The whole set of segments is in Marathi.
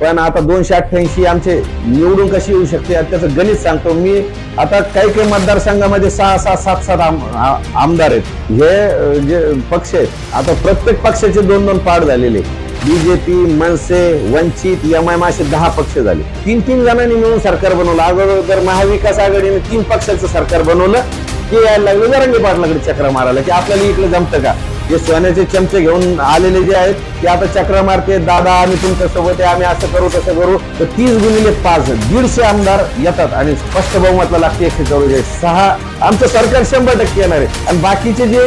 पण आता दोनशे अठ्ठ्याऐंशी आमचे निवडून कशी येऊ शकते त्याचं गणित सांगतो. मी आता काही काही मतदारसंघामध्ये सहा सहा सात सात आम- आमदार आहेत. हे जे पक्ष आहेत आता प्रत्येक पक्षाचे दोन दोन पाड झालेले. BJP Manse Vanchit M I असे दहा पक्ष झाले. तीन तीन जणांनी मिळून सरकार बनवलं. अगोदर महाविकास आघाडीने तीन पक्षाचं सरकार बनवलं. ते यायला लागलं. जरांगे पाटलाकडे चक्र मारायला. की आपल्याला इकडे जमतं का? जे सोन्याचे चमचे घेऊन आलेले जे आहेत ते आता चक्र मारते. दादा आम्ही तुमच्यासोबत आहे आम्ही असं करू तसं करू. तर तीस गुणिले पाच दीडशे आमदार येतात. आणि स्पष्ट बहुमतला लागते एकशे चौवेचाळीस. सहा आमचं सरकार शंभर टक्के येणार आहे. आणि बाकीचे जे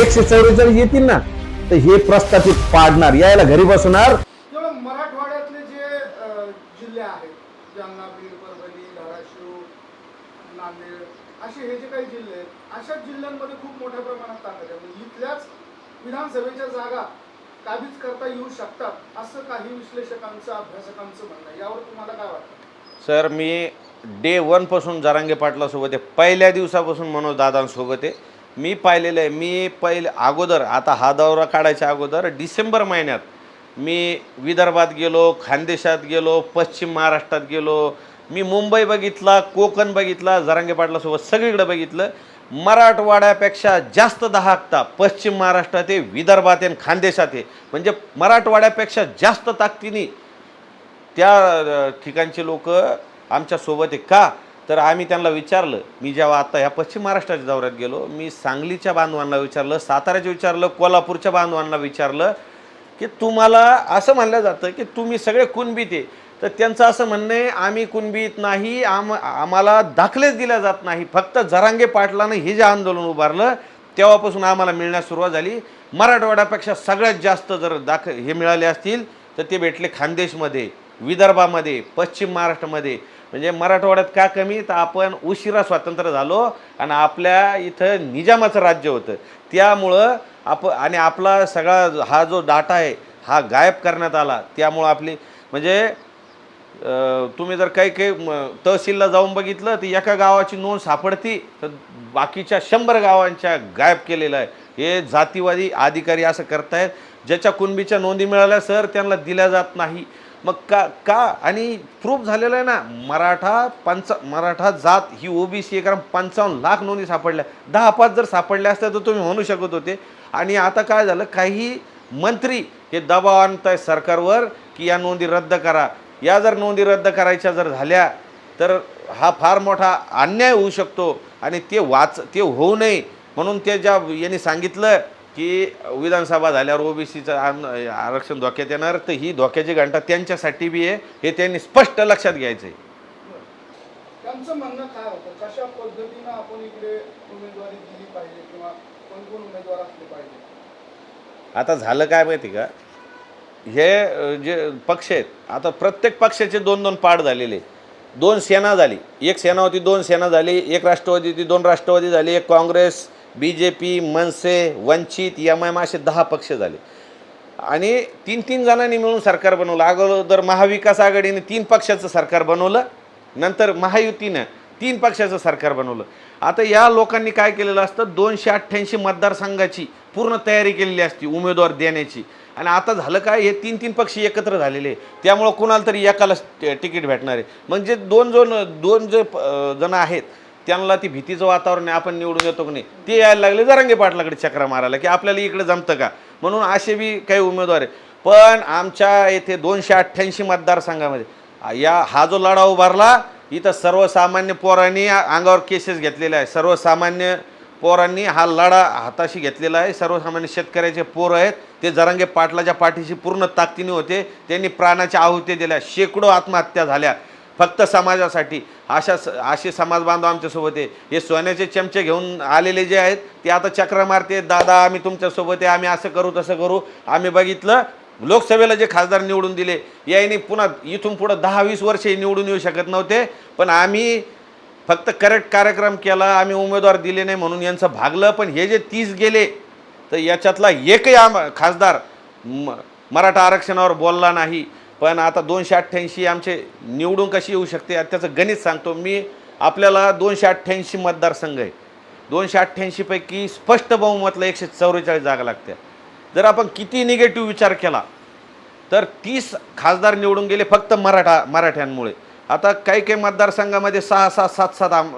एकशे चौवेचाळीस येतील ना तर हे प्रस्थापित पाडणार. यायला घरी बसणार. मराठवाड्यातले जे जिल्हे आहेत जालना बीड परभणी धाराशिव नांदेड असे हे जे काही जिल्हे आहेत अशा जिल्ह्यांमध्ये खूप मोठ्या प्रमाणात ताकद आहे. म्हणजे इथल्याच विधानसभेच्या जागा काबीज करता येऊ शकतात असं काही विश्लेषकांचं अभ्यासकांचं म्हणणं आहे. यावर तुम्हाला काय वाटतं? सर मी डे वनपासून जरांगे पाटलासोबत आहे. पहिल्या दिवसापासून मनोज दादांसोबत आहे. मी पाहिलेलं आहे. मी पहिले अगोदर आता हा दौरा काढायच्या अगोदर डिसेंबर महिन्यात मी विदर्भात गेलो खानदेशात गेलो पश्चिम महाराष्ट्रात गेलो. मी मुंबई बघितला कोकण बघितला जरांगे पाटलासोबत सगळीकडे बघितलं. मराठवाड्यापेक्षा जास्त दहाकता पश्चिम महाराष्ट्रात आहे विदर्भात आहे आणि खानदेशात आहे. म्हणजे मराठवाड्यापेक्षा जास्त ताकदीने त्या ठिकाणचे लोक आमच्यासोबत आहे. का? तर आम्ही त्यांना विचारलं मी जेव्हा आता ह्या पश्चिम महाराष्ट्राच्या दौऱ्यात गेलो मी सांगलीच्या बांधवांना विचारलं साताऱ्याच्या विचारलं कोल्हापूरच्या बांधवांना विचारलं की तुम्हाला असं म्हणलं जातं की तुम्ही सगळे कुणबीत आहे तर त्यांचं असं म्हणणं आहे आम्ही कुणबीत नाही आम आम्हाला दाखलेच दिल्या जात नाही. फक्त जरांगे पाटलानं हे जे आंदोलन उभारलं तेव्हापासून आम्हाला मिळण्यास सुरुवात झाली. मराठवाड्यापेक्षा सगळ्यात जास्त जर दाख हे मिळाले असतील तर ते भेटले खानदेशमध्ये विदर्भामध्ये पश्चिम महाराष्ट्रामध्ये. म्हणजे मराठवाड्यात का कमी? तर आपण उशिरा स्वातंत्र्य झालो आणि आपल्या इथं निजामाचं राज्य होतं. त्यामुळं आप आणि आपला सगळा हा जो डाटा आहे हा गायब करण्यात आला. त्यामुळं आपली म्हणजे तुम्ही जर काही काही म, तहसीलला जाऊन बघितलं तर एका गावाची नोंद सापडती तर बाकीच्या शंभर गावांच्या गायब केलेलं आहे. हे जातीवादी अधिकारी असं करतायत ज्याच्या कुणबीच्या नोंदी मिळाल्या सर त्यांना दिल्या जात नाही. मग का का? आणि प्रूफ झालेलं आहे ना मराठा पंच मराठा जात ही ओबीसी आहे कारण पंचावन्न लाख नोंदी सापडल्या. दहा पाच जर सापडल्या असत्या तर तुम्ही म्हणू शकत होते. आणि आता काय झालं काही मंत्री हे दबाव आणत आहे सरकारवर की या नोंदी रद्द करा. या जर नोंदी रद्द करायच्या जर झाल्या तर हा फार मोठा अन्याय होऊ शकतो आणि ते वाच ते होऊ नये. म्हणून ते ज्या यांनी सांगितलं की विधानसभा झाल्यावर ओबीसीचं आरक्षण धोक्यात येणार तर ही धोक्याची घंटा त्यांच्यासाठी बी आहे हे त्यांनी स्पष्ट लक्षात घ्यायचं आहे त्यांचं म्हणणं काय होतं? कशा पद्धतीनं आपण इकडे उमेदवारी दिली पाहिजे किंवा कोण कोण उमेदवार असले पाहिजे? आता झालं काय माहिती का? हे जे पक्ष आहेत आता प्रत्येक पक्षाचे दोन दोन पाड झालेले दोन सेना झाली. एक सेना होती दोन सेना झाली. एक राष्ट्रवादी होती दोन राष्ट्रवादी झाली. एक Congress B J P Manse Vanchit M I असे दहा पक्ष झाले. आणि तीन तीन जणांनी मिळून सरकार बनवलं. अगोदर महाविकास आघाडीने तीन पक्षाचं सरकार बनवलं. नंतर महायुतीनं तीन पक्षाचं सरकार बनवलं. आता या लोकांनी काय केलेलं असतं? दोनशे अठ्ठ्याऐंशी मतदारसंघाची पूर्ण तयारी केलेली असती उमेदवार देण्याची. आणि आता झालं काय हे तीन तीन पक्ष एकत्र झालेले आहे. त्यामुळं कुणाला तरी एकाला तिकीट भेटणार आहे. म्हणजे दोन जण दोन जे जण आहेत त्यांना ती भीतीचं वातावरण आहे आपण निवडून येतो की नाही ते यायला लागले जरांगे पाटलाकडे चक्रा मारायला की आपल्याला इकडे जमतं का? म्हणून असे बी काही उमेदवार आहे पण आमच्या येथे दोनशे अठ्ठ्याऐंशी मतदारसंघामध्ये या हा जो लढा उभारला इथं सर्वसामान्य पोरांनी अंगावर केसेस घेतलेले आहे सर्वसामान्य पोरांनी हा लढा हाताशी घेतलेला आहे. सर्वसामान्य शेतकऱ्याचे पोरं आहेत. ते जरांगे पाटलाच्या पाठीशी पूर्ण ताकदीने होते. त्यांनी प्राणाच्या आहुती दिल्या. शेकडो आत्महत्या झाल्या. फक्त समाजासाठी. अशा स- असे समाज बांधव आमच्यासोबत आहे. हे सोन्याचे चमचे घेऊन आलेले जे आहेत ते आता चक्र मारते. दादा आम्ही तुमच्यासोबत आहे. आम्ही असं करू तसं करू. आम्ही बघितलं. लोकसभेला जे खासदार निवडून दिले याने पुन्हा इथून पुढं दहा वीस वर्ष निवडून येऊ शकत नव्हते. पण आम्ही फक्त करेक्ट कार्यक्रम केला आम्ही उमेदवार दिले नाही म्हणून यांचं भागलं पण हे जे तीस गेले तर याच्यातला एकही आम खासदार म मराठा आरक्षणावर बोलला नाही. पण आता दोनशे अठ्ठ्याऐंशी आमचे निवडून कशी येऊ शकते त्याचं गणित सांगतो. मी आपल्याला दोनशे अठ्ठ्याऐंशी मतदारसंघ आहे. दोनशे अठ्ठ्याऐंशीपैकी स्पष्ट बहुमतला एकशे चौवेचाळीस जागा लागत्या. जर आपण किती निगेटिव्ह विचार केला तर तीस खासदार निवडून गेले फक्त मराठा मराठ्यांमुळे. आता काही काही मतदारसंघामध्ये सहा सहा सात सात आम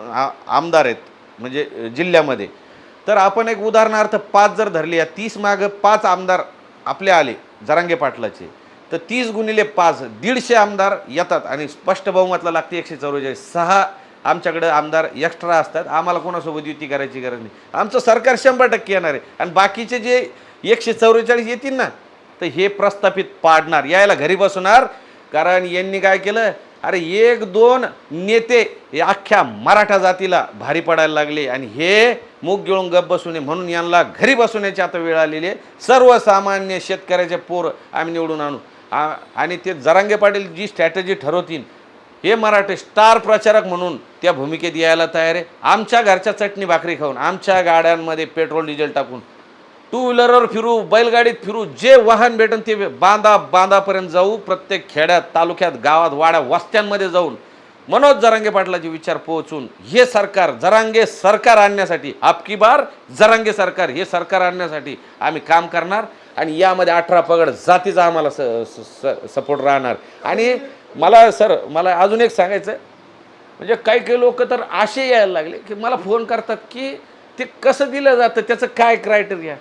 आमदार आहेत म्हणजे जिल्ह्यामध्ये. तर आपण एक उदाहरणार्थ पाच जर धरले या तीस मागं पाच आमदार आपले आले जरांगे पाटलाचे. तर तीस गुणिले पाच दीडशे आमदार येतात आणि स्पष्ट बहुमतला लागते एकशे चौवेचाळीस. सहा आमच्याकडे आमदार एक्स्ट्रा असतात आम्हाला कोणासोबत युती करायची गरज नाही. आमचं सरकार शंभर टक्के येणार आहे आणि बाकीचे जे एकशे चौवेचाळीस येतील ना तर हे प्रस्थापित पाडणार यायला घरी बसवणार कारण यांनी काय केलं अरे एक दोन नेते अख्ख्या मराठा जातीला भारी पडायला लागले. आणि हे मूग गिळून गप बसू नये म्हणून यांना घरी बसवण्याची आता वेळ आलेली आहे. सर्वसामान्य शेतकऱ्याचे पोर आम्ही निवडून आणू. आणि ते जरांगे पाटील जी स्ट्रॅटेजी ठरवतील हे मराठे स्टार प्रचारक म्हणून त्या भूमिकेत यायला तयार आहे. आमच्या घरच्या चटणी भाकरी खाऊन आमच्या गाड्यांमध्ये पेट्रोल डिझेल टाकून टू व्हीलरवर फिरू बैलगाडीत फिरू जे वाहन भेटन ते बांधा बांधापर्यंत जाऊ प्रत्येक खेड्यात तालुक्यात गावात वाड्या वस्त्यांमध्ये जाऊन. मनोज जरांगे पाटलाचे विचार पोहोचून हे सरकार जरांगे सरकार आणण्यासाठी आपकी बार जरांगे सरकार हे सरकार आणण्यासाठी आम्ही काम करणार आणि यामध्ये अठरा पगड जातीचा आम्हाला स सपोर्ट राहणार. आणि मला सर मला अजून एक सांगायचं म्हणजे काही काही लोक तर असे यायला लागले की मला फोन करतात की ते कसं दिलं जातं त्याचं काय क्रायटेरिया